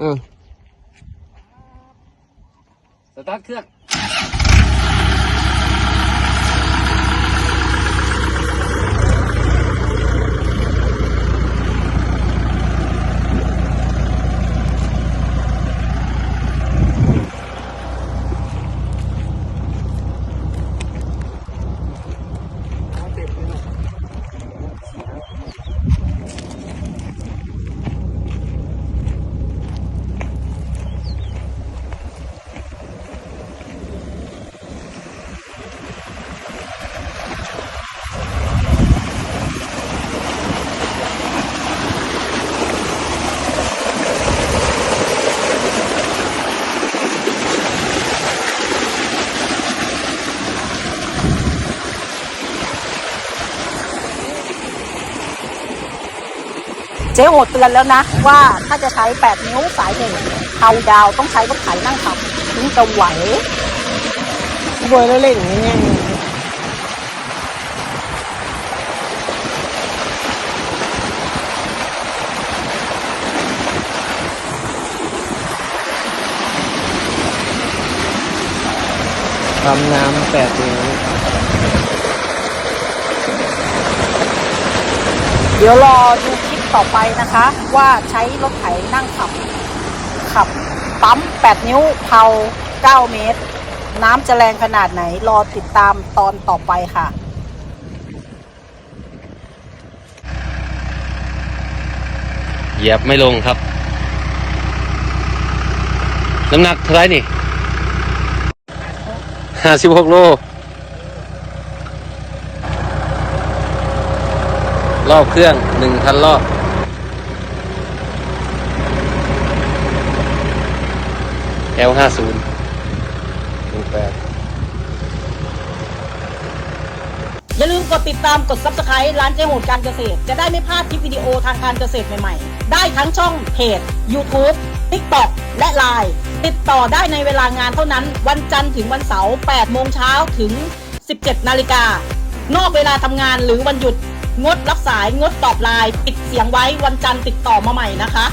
อืมสตาร์ทเครื่อง เจ๊โหดเตือนแล้วนะ ว่าถ้าจะใช้ 8 นิ้วสายหนึ่งเทายาวต้องใช้รถไถนั่งขับถึงจะไหวบวยแล้วเล่นอย่างเงี้ยทำน้ำแปดนิ้วเดี๋ยวรอดูคลิป ต่อไปนะคะ ว่าใช้รถไถนั่งขับ ขับปั๊ม 8 นิ้วเผา9 เมตร น้ำจะแรงขนาดไหน รอติดตามตอนต่อไปค่ะเหยียบไม่ลงครับ น้ำหนักเท่าไรนี่ห้าสิบหกโล รอบเครื่องหนึ่งพันรอบ L ห้าศูนย์หนึ่งแปดอย่าลืมกดติดตามกด subscribe ร้านเจ๊โหดการเกษตร จะได้ไม่พลาดคลิปวิดีโอทางการเกษตรใหม่ๆ ได้ทั้งช่องเพจ YouTube TikTok และ Line ติดต่อได้ในเวลางานเท่านั้น วันจันทร์ถึงวันเสาร์8โมงเช้าถึง 17 นาฬิกา นอกเวลาทำงานหรือวันหยุด งดรับสายงดตอบไลน์ปิดเสียงไว้วันจันทร์ติดต่อมาใหม่นะคะ